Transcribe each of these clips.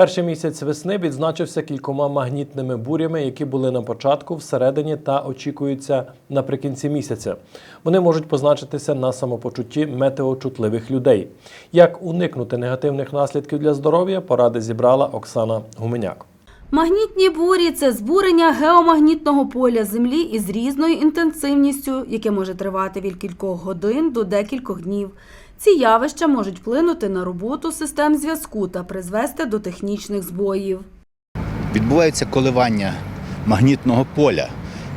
Перший місяць весни відзначився кількома магнітними бурями, які були на початку, всередині та очікуються наприкінці місяця. Вони можуть позначитися на самопочутті метеочутливих людей. Як уникнути негативних наслідків для здоров'я, поради зібрала Оксана Гуменяк. Магнітні бурі це збурення геомагнітного поля Землі із різною інтенсивністю, яке може тривати від кількох годин до декількох днів. Ці явища можуть вплинути на роботу систем зв'язку та призвести до технічних збоїв. відбуваються коливання магнітного поля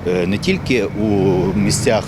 е, не тільки у місцях,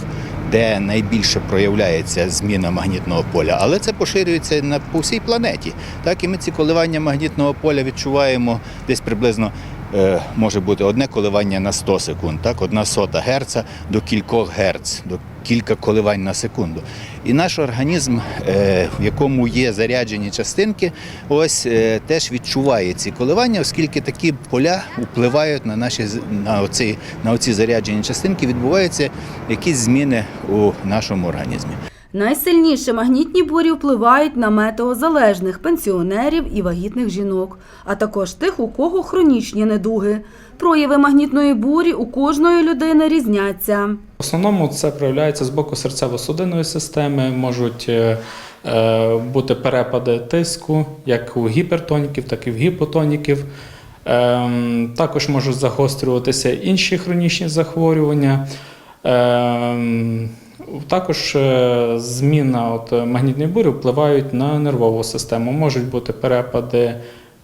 де найбільше проявляється зміна магнітного поля, але це поширюється на по всій планеті. Так і ми ці коливання магнітного поля відчуваємо десь приблизно. Е, Може бути одне коливання на 100 секунд, так, одна сота герца до кількох герц, до кілька коливань на секунду. І наш організм, е, в якому є заряджені частинки, ось е, теж відчуває ці коливання, оскільки такі поля впливають на наші на оці, на оці заряджені частинки, відбуваються якісь зміни у нашому організмі. Найсильніше магнітні бурі впливають на метеозалежних пенсіонерів і вагітних жінок, а також тих, у кого хронічні недуги. Прояви магнітної бурі у кожної людини різняться. В основному це проявляється з боку серцево-судинної системи, можуть е, е, бути перепади тиску, як у гіпертоніків, так і в гіпотоніків. Ем, Також можуть загострюватися інші хронічні захворювання. Також е, зміна от е, магнітної бурі впливають на нервову систему. Можуть бути перепади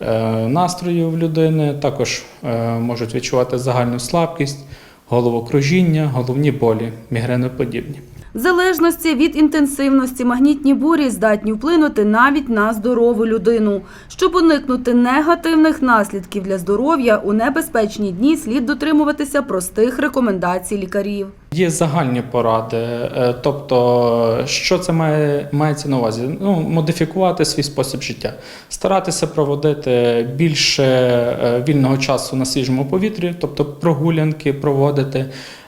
настроїв настрою в людини, також е, можуть відчувати загальну слабкість, головокружіння, головні болі, мігреноподібні. В залежності від інтенсивності магнітні бурі здатні вплинути навіть на здорову людину. Щоб уникнути негативних наслідків для здоров'я, у небезпечні дні слід дотримуватися простих рекомендацій лікарів. Є загальні поради, е, тобто, що це має, мається на увазі? Ну, модифікувати свій спосіб життя, старатися проводити більше е, вільного часу на свіжому повітрі, тобто прогулянки проводити.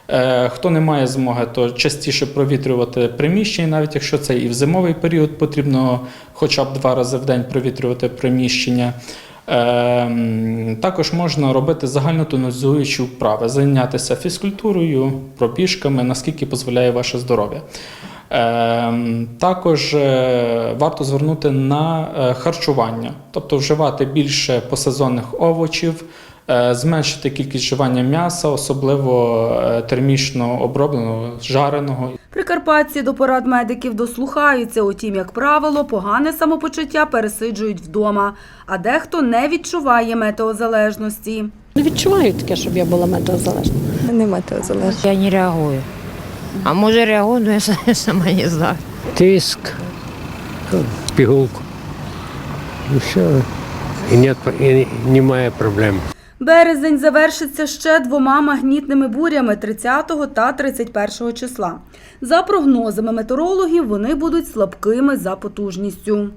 Е, Хто не має змоги, то частіше провітрювати приміщення, навіть якщо це і в зимовий період потрібно хоча б два рази в день провітрювати приміщення. Ем, Також можна робити загальнотонізуючі вправи, зайнятися фізкультурою, пробіжками, наскільки дозволяє ваше здоров'я. Ем, Також е, варто звернути на е, харчування, тобто вживати більше посезонних овочів, е, зменшити кількість вживання м'яса, особливо е, термічно обробленого, жареного. Прикарпатці до порад медиків дослухаються, утім, як правило, погане самопочуття пересиджують вдома, а дехто не відчуває метеозалежності. Не відчуваю таке, щоб я була метеозалежна. Нема того залежно. Я не реагую. А може реагую, но я сама не знаю. тиск, пігулку. І все. І немає проблем. Березень завершиться ще двома магнітними бурями 30 та 31 числа. За прогнозами метеорологів, вони будуть слабкими за потужністю.